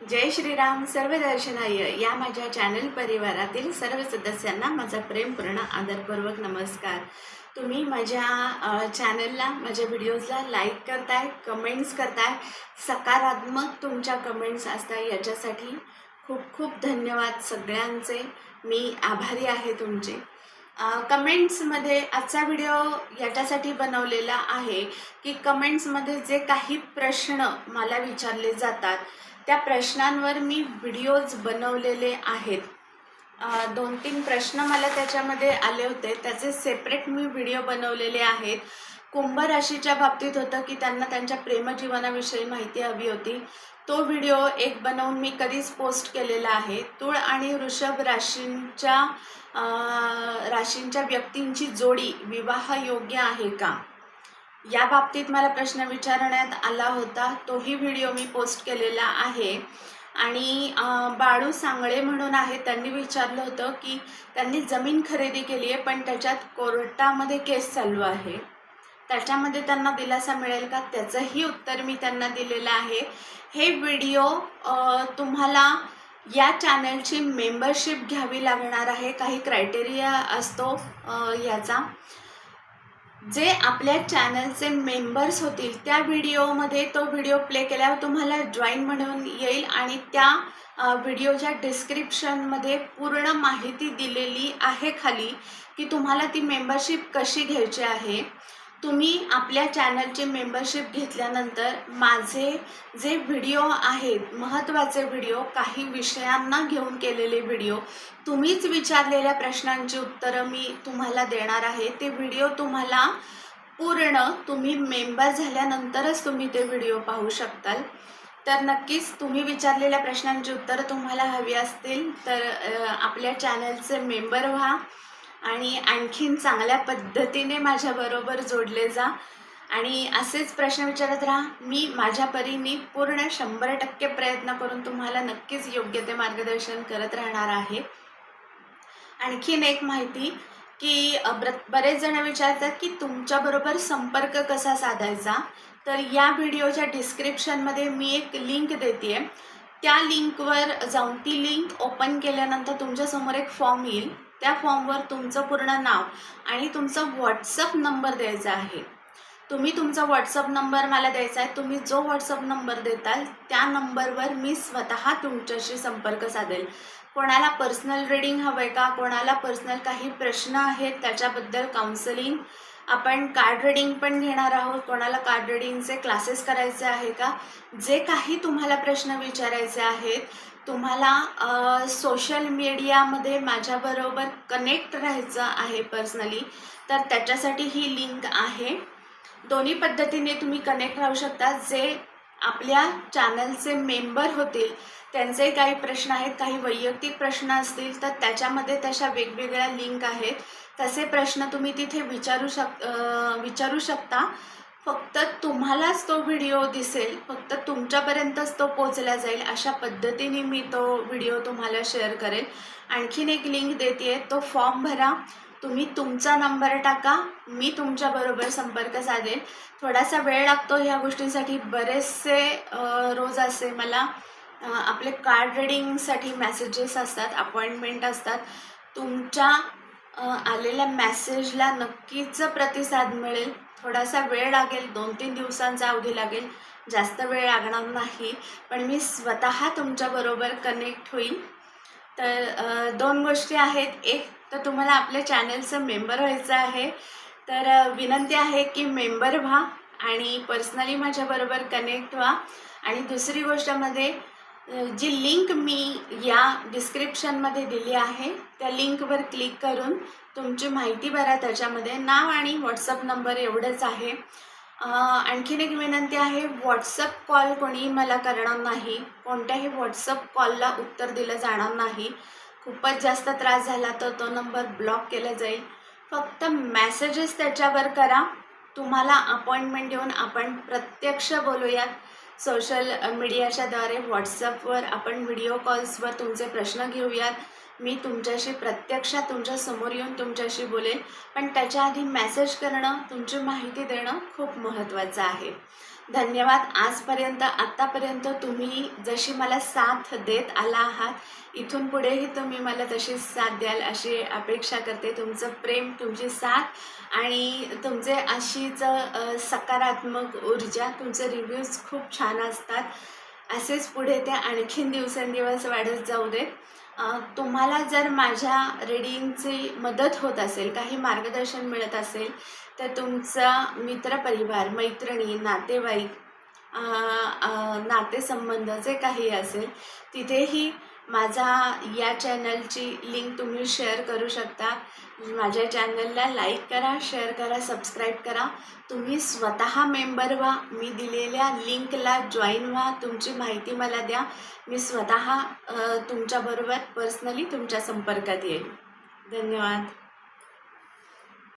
जय श्रीराम सर्व दर्शनाय या माझ्या चॅनल परिवारातील सर्व सदस्यांना माझा प्रेमपूर्ण आदरपूर्वक नमस्कार. तुम्ही माझ्या चॅनलला माझ्या व्हिडिओजला लाईक करताय कमेंट्स करताय. सकारात्मक तुमच्या कमेंट्स असताय याच्यासाठी खूप खूप धन्यवाद सगळ्यांचे. मी आभारी आहे तुमचे. कमेंट्समध्ये आजचा व्हिडिओ याच्यासाठी बनवलेला आहे की कमेंट्समध्ये जे काही प्रश्न मला विचारले जातात त्या प्रश्नांवर मी व्हिडिओज बनवलेले आहेत. दोन तीन प्रश्न मला त्याच्यामध्ये आले होते. त्याचे सेपरेट मी व्हिडिओ बनवलेले आहेत. कुंभ राशीच्या बाबतीत होतं की त्यांना त्यांच्या प्रेमजीवनाविषयी माहिती हवी होती. तो व्हिडिओ एक बनवून मी कधीच पोस्ट केलेला आहे. तुळ आणि वृषभ राशींच्या राशींच्या व्यक्तींची जोडी विवाह योग्य आहे का? या बाबतीत मला प्रश्न विचारण्यात आला होता. तोही व्हिडिओ मी पोस्ट केलेला आहे. आणि बाळू सांगळे म्हणून आहे त्यांनी विचारलं होतं की त्यांनी जमीन खरेदी केली आहे पण त्याच्यात कोर्टामध्ये केस चालू आहे. त्याच्यामध्ये त्यांना दिलासा मिळेल का? त्याचंही उत्तर मी त्यांना दिलेलं आहे. हे व्हिडिओ तुम्हाला या चॅनलची मेंबरशिप घ्यावी लागणार आहे. काही क्रायटेरिया असतो याचा. जे आपल्या चॅनलचे मेंबर्स होतील त्या व्हिडिओमध्ये तो व्हिडिओ प्ले केल्यावर तुम्हाला जॉईन म्हणून येईल आणि त्या व्हिडिओच्या डिस्क्रिप्शनमध्ये पूर्ण माहिती दिलेली आहे खाली की तुम्हाला ती मेंबरशिप कशी घ्यायची आहे. तुम्ही आपल्या चॅनलची मेंबरशिप घेतल्यानंतर माझे जे व्हिडिओ आहेत महत्त्वाचे व्हिडिओ काही विषयांना घेऊन केलेले व्हिडिओ तुम्हीच विचारलेल्या प्रश्नांची उत्तरं मी तुम्हाला देणार आहे. ते व्हिडिओ तुम्हाला पूर्ण तुम्ही मेंबर झाल्यानंतरच तुम्ही ते व्हिडिओ पाहू शकताल. तर नक्कीच तुम्ही विचारलेल्या प्रश्नांची उत्तरं तुम्हाला हवी असतील तर आपल्या चॅनलचे मेंबर व्हा. आणि आणखीन चांगल्या पद्धतीने माझ्याबरोबर जोडले जा. आणि असेच प्रश्न विचारत राहा. मी माझ्या परीने पूर्ण शंभर टक्के प्रयत्न करून तुम्हाला नक्कीच योग्य ते मार्गदर्शन करत राहणार आहे. आणखीन एक माहिती की ब्र- बरेच जण विचारतात की तुमच्याबरोबर संपर्क कसा साधायचा? तर या व्हिडिओच्या डिस्क्रिप्शनमध्ये मी एक लिंक देते त्या लिंकवर जाऊन ती लिंक ओपन केल्यानंतर तुमच्यासमोर एक फॉर्म येईल. त्या फॉर्मवर तुमचं पूर्ण नाव आणि तुमचा व्हॉट्सअप नंबर द्यायचा आहे. तुम्ही तुमचा व्हॉट्सअप नंबर मला द्यायचा आहे. तुम्ही जो व्हॉट्सअप नंबर देताल त्या नंबरवर मी स्वतः तुमच्याशी संपर्क साधेल. कोणाला पर्सनल रीडिंग हवं आहे का? कोणाला पर्सनल काही प्रश्न आहेत त्याच्याबद्दल काउन्सलिंग आपण कार्ड रीडिंग पण घेणार आहोत. कोणाला कार्ड रीडिंगचे क्लासेस करायचे आहे का? जे काही तुम्हाला प्रश्न विचारायचे आहेत तुम्हाला सोशल मीडियामध्ये माझ्याबरोबर कनेक्ट राहायचं आहे पर्सनली तर त्याच्यासाठी ही लिंक आहे. दोन्ही पद्धतीने तुम्ही कनेक्ट राहू शकता. जे आपल्या चॅनलचे मेंबर होतील त्यांचे काही प्रश्न आहेत काही वैयक्तिक प्रश्न असतील तर त्याच्यामध्ये तशा वेगवेगळ्या लिंक आहेत. तसे प्रश्न तुम्ही तिथे विचारू शक विचारू शकता. फक्त तुम्हालाच तो व्हिडिओ दिसेल फक्त तुमच्यापर्यंतच तो पोचला जाईल अशा पद्धतीने मी तो व्हिडिओ तुम्हाला शेअर करेल. आणखीन एक लिंक देते तो फॉर्म भरा. तुम्ही तुमचा नंबर टाका मी तुमच्याबरोबर संपर्क साधेल. थोडासा वेळ लागतो ह्या गोष्टींसाठी. बरेचसे रोज असे मला आपले कार्ड रिडिंगसाठी मेसेजेस असतात अपॉइंटमेंट असतात. तुमच्या आलेल्या मेसेजला नक्कीच प्रतिसाद मिळेल. थोडासा वेळ लागेल दोन तीन दिवसांचा अवधी लागेल. जास्त वेळ लागणार नाही. पण मी स्वतः तुमच्याबरोबर कनेक्ट होईल तर दोन गोष्टी आहेत. एक तर तुम्हाला आपल्या चॅनलचं मेंबर व्हायचं आहे. तर विनंती आहे की मेंबर व्हा आणि पर्सनली माझ्याबरोबर कनेक्ट व्हा. आणि दुसरी गोष्टमध्ये जी लिंक मी या डिस्क्रिप्शनमध्ये दिली आहे त्या लिंकवर क्लिक करून तुमची माहिती भरा. त्याच्यामध्ये नाव आणि व्हॉट्सअप नंबर एवढंच आहे. आणखीन एक विनंती आहे व्हॉट्सअप कॉल कोणी मला करणार नाही. कोणत्याही व्हॉट्सअप कॉलला उत्तर दिलं जाणार नाही. खूपच जास्त त्रास झाला तर तो नंबर ब्लॉक केला जाईल. फक्त मॅसेजेस त्याच्यावर करा. तुम्हाला अपॉइंटमेंट देऊन आपण प्रत्यक्ष बोलूयात. सोशल मीडियाच्याद्वारे व्हॉट्सअपवर आपण व्हिडिओ कॉल्सवर तुमचे प्रश्न घेऊयात. मी तुमच्याशी प्रत्यक्षात तुमच्यासमोर येऊन तुमच्याशी बोलेन. पण त्याच्या आधी मेसेज करणं तुमची माहिती देणं खूप महत्त्वाचं आहे. धन्यवाद. आजपर्यंत आत्तापर्यंत तुम्ही जशी मला साथ देत आला आहात इथून पुढेही तुम्ही मला तशी साथ द्याल अशी अपेक्षा करते. तुमचं प्रेम तुमची साथ आणि तुमचे अशीच सकारात्मक ऊर्जा तुमचे रिव्ह्यूज खूप छान असतात. असेच पुढे ते आणखीन दिवसेंदिवस वाढत जाऊ देत. तुम्हाला जर माझ्या रीडिंगची मदत होत असेल काही मार्गदर्शन मिळत असेल तर तुमचा मित्रपरिवार मैत्रिणी नातेवाईक नातेसंबंध जे काही असेल तिथेही माझा या चॅनलची लिंक तुम्ही शेअर करू शकता. माझ्या चॅनलला लाईक करा शेअर करा सबस्क्राईब करा. तुम्ही स्वतः मेंबर व्हा. मी दिलेल्या लिंकला जॉईन व्हा. तुमची माहिती मला द्या. मी स्वतः तुमच्याबरोबर पर्सनली तुमच्या संपर्कात येईल. धन्यवाद.